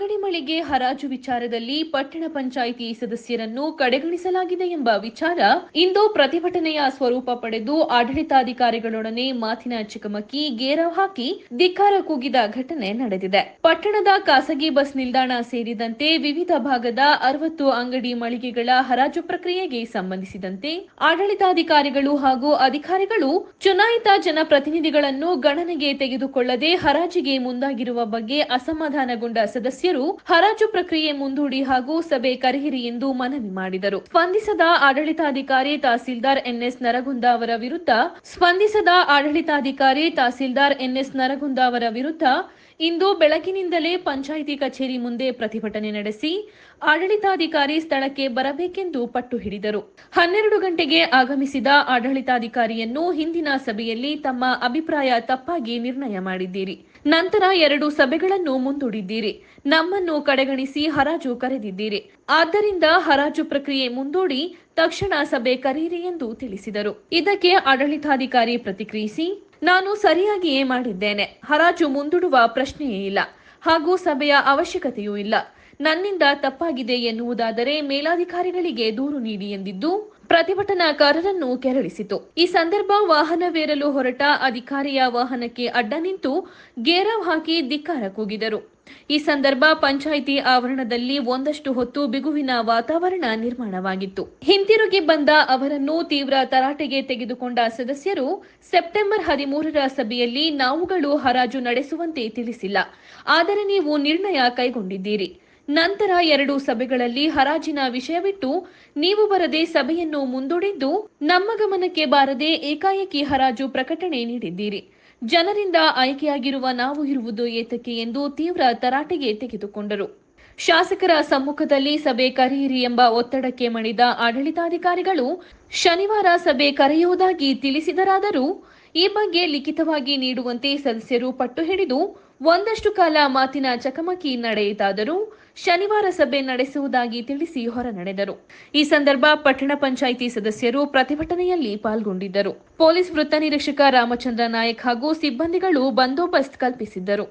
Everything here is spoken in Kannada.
ಅಂಗಡಿ ಮಳಿಗೆ ಹರಾಜು ವಿಚಾರದಲ್ಲಿ ಪಟ್ಟಣ ಪಂಚಾಯಿತಿ ಸದಸ್ಯರನ್ನು ಕಡೆಗಣಿಸಲಾಗಿದೆ ಎಂಬ ವಿಚಾರ ಇಂದು ಪ್ರತಿಭಟನೆಯ ಸ್ವರೂಪ ಪಡೆದು ಆಡಳಿತಾಧಿಕಾರಿಗಳೊಡನೆ ಮಾತಿನ ಚಿಕಮಕಿ ಗೇರವ್ ಹಾಕಿ ಧಿಕ್ಕಾರ ಕೂಗಿದ ಘಟನೆ ನಡೆದಿದೆ. ಪಟ್ಟಣದ ಖಾಸಗಿ ಬಸ್ ನಿಲ್ದಾಣ ಸೇರಿದಂತೆ ವಿವಿಧ ಭಾಗದ ಅರವತ್ತು ಅಂಗಡಿ ಮಳಿಗೆಗಳ ಹರಾಜು ಪ್ರಕ್ರಿಯೆಗೆ ಸಂಬಂಧಿಸಿದಂತೆ ಆಡಳಿತಾಧಿಕಾರಿಗಳು ಹಾಗೂ ಅಧಿಕಾರಿಗಳು ಚುನಾಯಿತ ಜನಪ್ರತಿನಿಧಿಗಳನ್ನು ಗಣನೆಗೆ ತೆಗೆದುಕೊಳ್ಳದೆ ಹರಾಜಿಗೆ ಮುಂದಾಗಿರುವ ಬಗ್ಗೆ ಅಸಮಾಧಾನಗೊಂಡ ಸದಸ್ಯರು ಹರಾಜು ಪ್ರಕ್ರಿಯೆ ಮುಂದೂಡಿ ಹಾಗೂ ಸಭೆ ಕರೆಯಿರಿ ಎಂದು ಮನವಿ ಮಾಡಿದರು. ಸ್ಪಂದಿಸದ ಆಡಳಿತಾಧಿಕಾರಿ ತಹಸೀಲ್ದಾರ್ ಎನ್ಎಸ್ ನರಗುಂದ ಅವರ ವಿರುದ್ಧ, ಸ್ಪಂದಿಸದ ಆಡಳಿತಾಧಿಕಾರಿ ತಹಸೀಲ್ದಾರ್ ಎನ್ಎಸ್ ನರಗುಂದ ಅವರ ವಿರುದ್ಧ ಇಂದು ಬೆಳಗಿನಿಂದಲೇ ಪಂಚಾಯಿತಿ ಕಚೇರಿ ಮುಂದೆ ಪ್ರತಿಭಟನೆ ನಡೆಸಿ, ಆಡಳಿತಾಧಿಕಾರಿ ಸ್ಥಳಕ್ಕೆ ಬರಬೇಕೆಂದು ಪಟ್ಟು ಹಿಡಿದರು. ಹನ್ನೆರಡು ಗಂಟೆಗೆ ಆಗಮಿಸಿದ ಆಡಳಿತಾಧಿಕಾರಿಯನ್ನು ಹಿಂದಿನ ಸಭೆಯಲ್ಲಿ ತಮ್ಮ ಅಭಿಪ್ರಾಯ ತಪ್ಪಾಗಿ ನಿರ್ಣಯ ಮಾಡಿದ್ದೀರಿ. ನಂತರ ಎರಡು ಸಭೆಗಳನ್ನು ಮುಂದೂಡಿದ್ದೀರಿ. ನಮ್ಮನ್ನು ಕಡೆಗಣಿಸಿ ಹರಾಜು ಕರೆದಿದ್ದೀರಿ. ಆದ್ದರಿಂದ ಹರಾಜು ಪ್ರಕ್ರಿಯೆ ಮುಂದೂಡಿ ತಕ್ಷಣ ಸಭೆ ಕರೆಯಿರಿ ಎಂದು ತಿಳಿಸಿದರು. ಇದಕ್ಕೆ ಆಡಳಿತಾಧಿಕಾರಿ ಪ್ರತಿಕ್ರಿಯಿಸಿ, ನಾನು ಸರಿಯಾಗಿಯೇ ಮಾಡಿದ್ದೇನೆ. ಹರಾಜು ಮುಂದೂಡುವ ಪ್ರಶ್ನೆಯೇ ಇಲ್ಲ. ಹಾಗೂ ಸಭೆಯ ಅವಶ್ಯಕತೆಯೂ ಇಲ್ಲ. ನನ್ನಿಂದ ತಪ್ಪಾಗಿದೆ ಎನ್ನುವುದಾದರೆ ಮೇಲಾಧಿಕಾರಿಗಳಿಗೆ ದೂರು ನೀಡಿ ಎಂದಿದ್ದು ಪ್ರತಿಭಟನಾಕಾರರನ್ನು ಕೆರಳಿಸಿತು. ಈ ಸಂದರ್ಭ ವಾಹನವೇರಲು ಹೊರಟ ಅಧಿಕಾರಿಯ ವಾಹನಕ್ಕೆ ಅಡ್ಡ ನಿಂತು ಗೇರವ್ ಹಾಕಿ ಧಿಕ್ಕಾರ ಕೂಗಿದರು. ಈ ಸಂದರ್ಭ ಪಂಚಾಯಿತಿ ಆವರಣದಲ್ಲಿ ಒಂದಷ್ಟು ಹೊತ್ತು ಬಿಗುವಿನ ವಾತಾವರಣ ನಿರ್ಮಾಣವಾಗಿತ್ತು. ಹಿಂತಿರುಗಿ ಬಂದ ಅವರನ್ನು ತೀವ್ರ ತರಾಟೆಗೆ ತೆಗೆದುಕೊಂಡ ಸದಸ್ಯರು ಸೆಪ್ಟೆಂಬರ್ ಹದಿಮೂರರ ಸಭೆಯಲ್ಲಿ ನಾವುಗಳು ಹರಾಜು ನಡೆಸುವಂತೆ ತಿಳಿಸಿಲ್ಲ. ಆದರೆ ನೀವು ನಿರ್ಣಯ ಕೈಗೊಂಡಿದ್ದೀರಿ. ನಂತರ ಎರಡು ಸಭೆಗಳಲ್ಲಿ ಹರಾಜಿನ ವಿಷಯವಿಟ್ಟು ನೀವು ಬರದೆ ಸಭೆಯನ್ನು ಮುಂದೂಡಿದ್ದು ನಮ್ಮ ಗಮನಕ್ಕೆ ಬಾರದೆ ಏಕಾಏಕಿ ಹರಾಜು ಪ್ರಕಟಣೆ ನೀಡಿದ್ದೀರಿ. ಜನರಿಂದ ಆಯ್ಕೆಯಾಗಿರುವ ನಾವು ಇರುವುದು ಏತಕ್ಕೆ ಎಂದು ತೀವ್ರ ತರಾಟೆಗೆ ತೆಗೆದುಕೊಂಡರು. ಶಾಸಕರ ಸಮ್ಮುಖದಲ್ಲಿ ಸಭೆ ಕರೆಯಿರಿ ಎಂಬ ಒತ್ತಡಕ್ಕೆ ಮಣಿದ ಆಡಳಿತಾಧಿಕಾರಿಗಳು ಶನಿವಾರ ಸಭೆ ಕರೆಯುವುದಾಗಿ ತಿಳಿಸಿದರಾದರೂ ಈ ಬಗ್ಗೆ ಲಿಖಿತವಾಗಿ ನೀಡುವಂತೆ ಸದಸ್ಯರು ಪಟ್ಟು ಹಿಡಿದು ಒಂದಷ್ಟು ಕಾಲ ಮಾತಿನ ಚಕಮಕಿ ನಡೆಯಿತಾದರೂ ಶನಿವಾರ ಸಭೆ ನಡೆಸುವುದಾಗಿ ತಿಳಿಸಿ ಹೊರ ನಡೆದರು ಈ ಸಂದರ್ಭ ಪಟ್ಟಣ ಪಂಚಾಯಿತಿ ಸದಸ್ಯರು ಪ್ರತಿಭಟನೆಯಲ್ಲಿ ಪಾಲ್ಗೊಂಡಿದ್ದರು. ಪೊಲೀಸ್ ವೃತ್ತ ನಿರೀಕ್ಷಕ ರಾಮಚಂದ್ರ ನಾಯಕ್ ಹಾಗೂ ಸಿಬ್ಬಂದಿಗಳು ಬಂದೋಬಸ್ತ್ ಕಲ್ಪಿಸಿದ್ದರು.